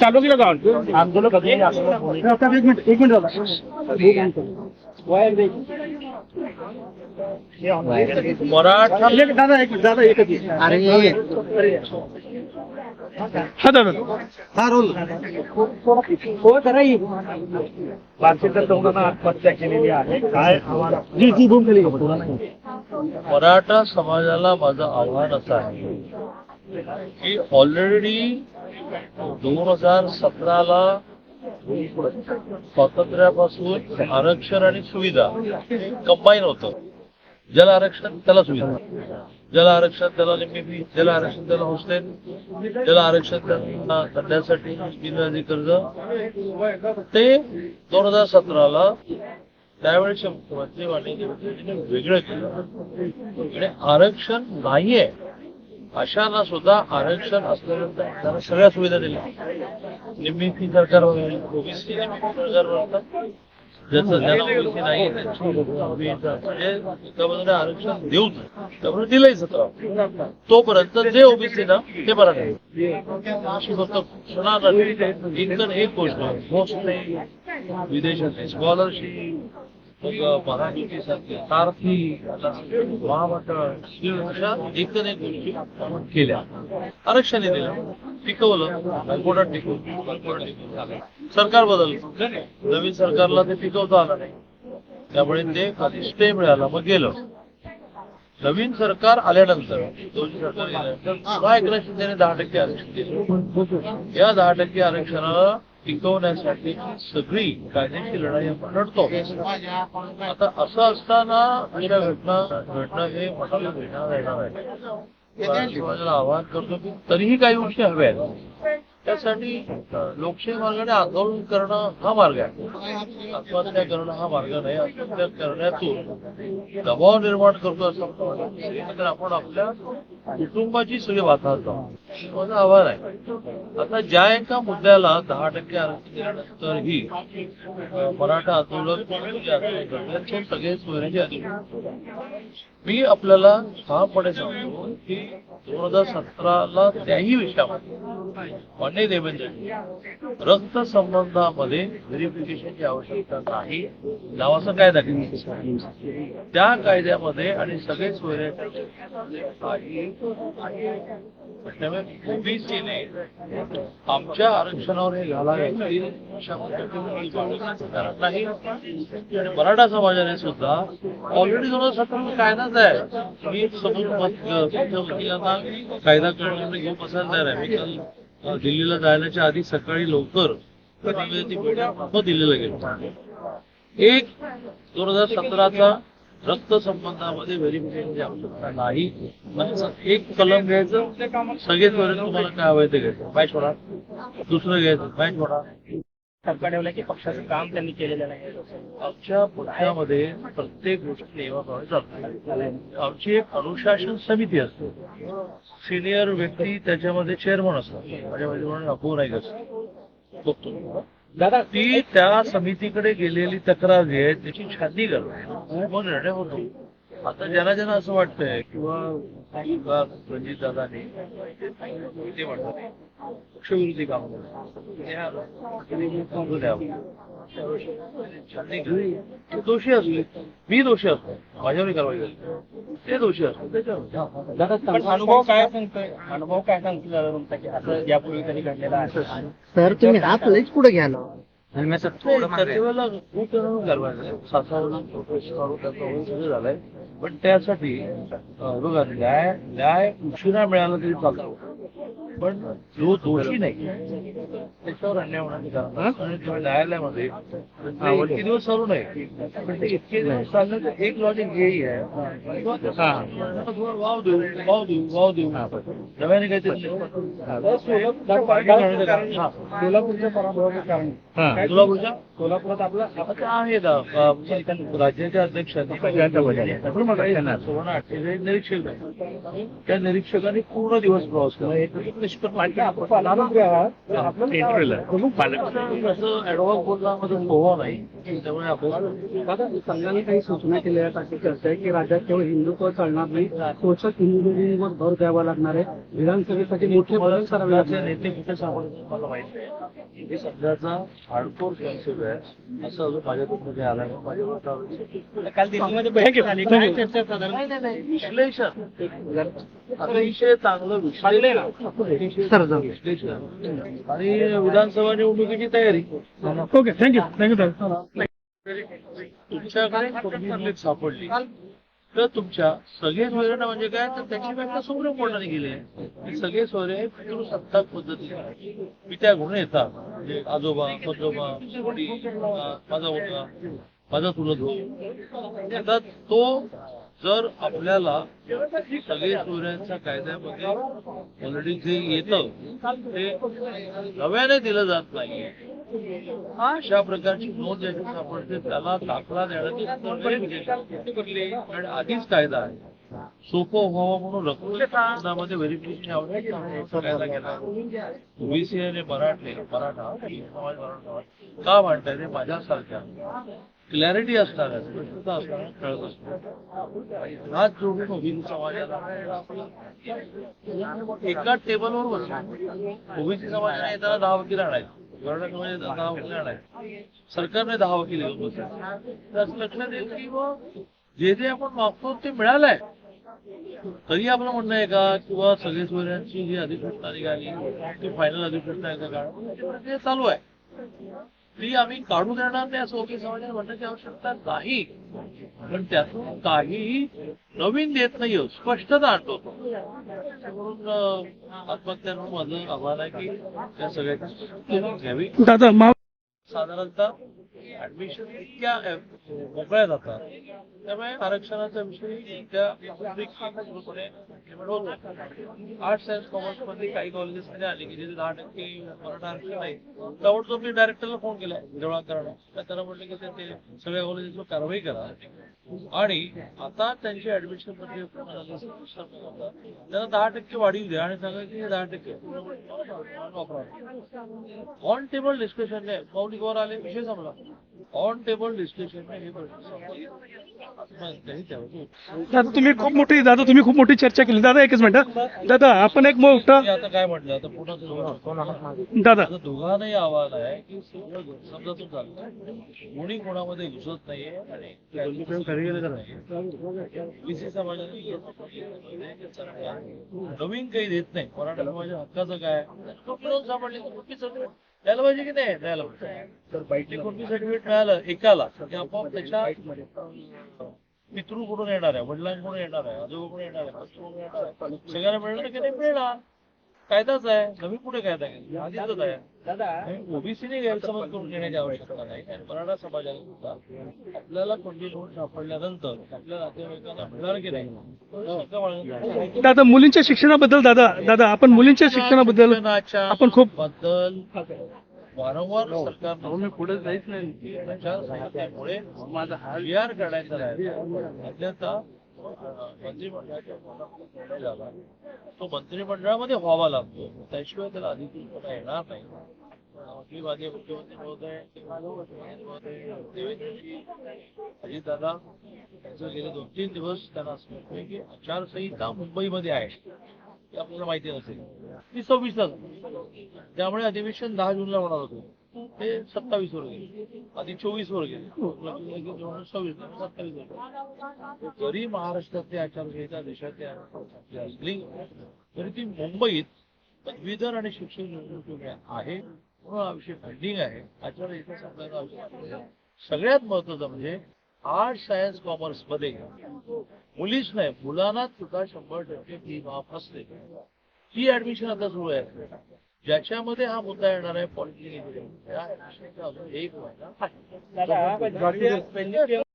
चालू केलं का? आंदोलन एक मिनिट एक मिनिट मराठा दादा एक मिनिट दादा एकच हा दादा. हा रोल हो लोकांना आत्महत्या केलेली आहे. काय आव्हान? जी जी बोल केली मराठा समाजाला माझं आव्हान असं आहे. की ऑलरेडी दोन हजार सतराला स्वातंत्र्यापासून आरक्षण आणि सुविधा कंबाईन होतं. ज्याला आरक्षण त्याला सुविधा. ज्याला आरक्षण त्याला निम्मी ज्याला आरक्षण त्याला हॉस्टेल ज्याला आरक्षण त्यांना करण्यासाठी बिनव्याजी कर्ज. ते दोन हजार सतराला त्यावेळेचे मुख्यमंत्री माननीय वेगळं केलं. आरक्षण नाहीये. अशांना सुद्धा आरक्षण असल्यानंतर सगळ्या सुविधा दिल्या. निम्मी फी सरकार ओबीसी निम्मी सरकार ज्याचं ज्याला ओबीसी नाही त्यांची म्हणजे आरक्षण देऊच त्यामुळे दिलंय सतरा. तोपर्यंत जे ओबीसी ना ते बरं नाही अशी फक्त घोषणा नाही. इतर एक गोष्ट. मोस्ट नाही विदेशातली स्कॉलरशिप मग महायुतीसारखे सारथी महामंडळ अशा एकूण एक गोष्टी केल्या आरक्षण दिलं टिकवलं हायकोर्टात टिकवलं हायकोर्टात टिकवलं सरकार बदललं नवीन सरकारला ते टिकवता आलं नाही त्यामुळे ते आधी स्टे मिळाला मग गेलं नवीन सरकार आल्यानंतर दोन्ही सरकार गेल्यानंतर पुन्हा एकनाथ शिंदेने दहा टक्के आरक्षण दिलं या दहा टक्के आरक्षणाला टिकवण्यासाठी सगळी कायदेशीर लढाई आपण लढतो. आता असं असताना अशा घटना हे मनाला भेटणार येणार आहे आवाहन करतो की तरीही काही गोष्टी हव्या आहेत त्यासाठी लोकशाही मार्गाने आंदोलन करणं हा मार्ग आहे. आत्महत्या करणं हा मार्ग नाही. आत्महत्या करण्यातून दबाव निर्माण करतो असं आपण आपल्या कुटुंबाची सगळी वातावरण माझं आव्हान आहे. आता ज्या एका मुद्द्याला दहा टक्के आरक्षण दिल्यानंतरही मराठा आंदोलन सगळे सोयऱ्याचे मी आपल्याला ठामपणे सांगतो की दोन हजार सतराला त्याही विषयामध्ये मान्य देवेंद्र रक्त संबंधामध्ये व्हेरिफिकेशनची आवश्यकता नाही. नावाचं कायदा त्या कायद्यामध्ये आणि सगळे सोयऱ्याच्या काही त्यामुळे ओबीसीने आमच्या आरक्षणावर हे घालावे अशा कारण नाही. आणि मराठा समाजाने सुद्धा ऑलरेडी दोन हजार सतरा कायदाच आहे. मी समोर वकिलांना कायदा करून घेऊन बसायला तयार आहे. मी काल दिल्लीला जाण्याच्या आधी सकाळी लवकर दिल्लीला गेलो. एक दोन हजार सतराचा रक्त संबंधामध्ये व्हेरिफिकेशनची आवश्यकता नाही. म्हणजे एक कलम घ्यायचं सगळेच वरील तुम्हाला काय हवंय ते घ्यायचं. बाय सोडा. दुसरं घ्यायचं. बाय सोडा. सरकार ठेवलं की पक्षाचं काम त्यांनी केलेलं नाही. आमच्या पक्षामध्ये प्रत्येक गोष्ट नियमाप्रमाणे चालते आमची एक अनुशासन समिती असते. सिनियर व्यक्ती त्याच्यामध्ये चेअरमन असतात. माझ्या माहितीप्रमाणे अबू नाईक असतो बघतो. दादा ती त्या समितीकडे गेलेली तक्रार जी आहे त्याची छाननी मग निर्णय होतो. आता ज्यांना ज्यांना असं वाटतंय किंवा रणजित दादाने ते म्हणतात पक्षविरोधी काम दोषी असले मी दोषी असतो माझ्यावर कारवाई झाली ते दोषी असतो त्याच्यावर. अनुभव काय? सांगतोय? अनुभव काय सांगतो दादा तुमचा? की असं यापूर्वी कधी घडलेलं आहे? सर तुम्ही हात लईच पुढे घ्या ना. खूप जणांना त्याचा वय सगळं झालंय. पण त्यासाठी अं, बघा न्याय न्याय उशिरा मिळाला तरी चालतो. पण जो दोषी नाही त्याच्यावर अन्याय तुम्ही न्यायालयामध्ये इतके दिवस चालू नाही पण ते इतके दिवस तर एक लॉजिक हेही आहे. वाव देऊ वाव देऊ वाव देऊ. नव्याने काहीतरी. सोलापूरच्या पराभवाचं कारण सोलापूरच्या सोलापुरात आपला आता आहे अं, राज्याच्या अध्यक्षांनी सुवर्ण आठवले निरीक्षक आहे. त्या निरीक्षकांनी पूर्ण दिवस प्रवास केला. नाही त्यामुळे आपण संघाने काही सूचना केल्या आहेत अशी चर्चा आहे की राज्यात केवळ हिंदुत्व चालणार नाही पोषक हिंदुत्वावर भर द्यावा लागणार आहे विधानसभेसाठी मोठे बदल करावे लागणार. नेते कुठे सापडले मला माहीत नाही हे सध्याचा हार्डकोर कन्सेप्ट आहे असं अजून माझ्या मध्ये आला. माझ्या काल दिल्लीमध्ये बैठक झाली काय चर्चा साधारण विश्लेषण अतिशय चांगलं विश्लेषण आणि विधानसभा निवडणुकीची तयारी. ओके थँक्यू थँक्यू तुमच्याकडे कुठली सापडली? तर तुमच्या सगळे सोयरे म्हणजे काय? तर त्याची व्याख्या सुप्रीम कोर्टाने केली आहे. सगळे सोयरे पितृसत्ताक पद्धतीने. पित्या गुण येतात. म्हणजे आजोबा पंजोबा माझा माझा भाऊ. आता तो जर आपल्याला सगळे चोऱ्यांच्या कायद्यामध्ये ऑलरेडी जे येतं ते नव्याने दिलं जात नाही अशा प्रकारची नोंद ज्याची सापडते त्याला दाखला देण्याची आणि आधीच कायदा आहे. सोपं व्हावं म्हणून रक्तदानामध्ये व्हेरिफिकेशन आवश्यक कायदा केला. ओबीसी आणि मराठे मराठा समाज मराठा का म्हणताय ते माझ्यासारख्या? क्लॅरिटी असणाऱ्या स्पष्टता असणाऱ्या कळत असतो. हात जोडून ओबीसी समाजाला एका टेबलवर बसून ओबीसी समाजाला येताना दहा वकील आणायचे. मराठा समाजाने म्हणजे दहा वकील आणायचे. सरकारने दहा वकील घेऊन तर असं लक्षात येईल की जे जे आपण मागतो ते मिळालंय. तरी आपलं म्हणणं आहे का किंवा सगळे सोयऱ्यांची जी अधिसूचना निघाली ती फायनल अधिसूचना आहे का? चालू आहे. ती आम्ही काढू देणार नाही असं ओके समाजाने म्हणण्याची आवश्यकता नाही. पण त्यातून काहीही नवीन देत नाहीये स्पष्टता आणतो म्हणून अं, आत्महत्यांना माझं आव्हान आहे की त्या सगळ्याची घ्यावी. साधारणतः ऍडमिशन इतक्या मोकळ्या जातात. त्यामुळे आरक्षणाचा विषय पूर्णपणे हो, आर्ट्स सायन्स कॉमर्समध्ये काही कॉलेजेस मध्ये आले की जिथे दहा टक्के मराठा आरक्षण आहे. ताबडतोब मी डायरेक्टरला फोन केला देवळाकरांना तर त्याला म्हटलं की ते- सगळ्या कॉलेजेसवर कारवाई करा. आणि आता त्यांची ऍडमिशनमध्ये म्हणजे त्यांना दहा टक्के वाढीव द्या आणि सांगा की हे दहा टक्के ऑन टेबल डिस्कशन मौलिकवर आले विषय संपला. ऑन टेबल डिस्कशन हे दादा तुम्ही खूप मोठी दादा तुम्ही खूप मोठी चर्चा केली. दादा एकच मिनिट. दादा आपण एक मोठा आता काय म्हटलं आता पुन्हा सुरुवात. दादा. आता दोघांनाही आव्हान आहे की सगळं समजातून चालतं कोणी कोणामध्ये घुसत नाहीये आणि समाजाने नवीन काही देत नाही. मराठा समाजाच्या हक्काचं काय? सापडले तर कुठली द्यायला पाहिजे की नाही? द्यायला पाहिजे. कुठली सर्टिफिकेट मिळालं. एकाला. की आपोआप त्याच्या पितृकडून येणार आहे वडिलांकडून येणार आहे आजोबाकडून येणार आहे सासूकडून येणार आहे. सगळ्यांना मिळणार की नाही मिळणार? कायदाच आहे. नवीन कुठे कायदा आहे? आधीच आहे ओबीसीने गैरसमज करून घेण्याची आवश्यकता नाही. मराठा समाजाला सुद्धा आपल्याला कोणती नोंद सापडल्यानंतर आपल्या नातेवाईकांना मिळणार की नाही? दादा मुलींच्या शिक्षणाबद्दल दादा दादा आपण मुलींच्या शिक्षणाबद्दल आपण खूप- बद्दल वारंवार सरकारने पुढे जायच नाही. आचारसंहितेमुळे माझा हा विहार मंत्रिमंडळाच्या निर्णय झाला तो मंत्रिमंडळामध्ये व्हावा लागतो. त्याशिवाय त्याला अधिकृतपणा येणार नाही. आपली माझे मुख्यमंत्री महोदय मुख्यमंत्री देवेंद्रजी अजितदादा यांचं गेले दोन तीन दिवस त्यांना असं वाटतंय की आचारसंहिता मुंबईमध्ये आहे. हे आपल्याला माहिती नसेल. ती सव्वीसला त्यामुळे अधिवेशन दहा जूनला होणार होतं. ते सत्तावीस वर गेले आधी चोवीस वर गेले सव्वीस सत्तावीस वर जरी महाराष्ट्रातले आचारसंहिता देशातली आपली असली तरी ती मुंबईत पदवीधर आणि शिक्षण आहे. म्हणून हा विषय पेंडिंग आहे. आचारसंहिता संपल्याचा विषय सगळ्यात महत्वाचं म्हणजे आर्ट सायन्स कॉमर्समध्ये मुलीच नाही मुलांना सुद्धा शंभर टक्के फी माफ असते. ही ऍडमिशन आता सुरू आहे. ज्याच्यामध्ये हा मुद्दा येणार आहे पॉलिटिकल एक महिना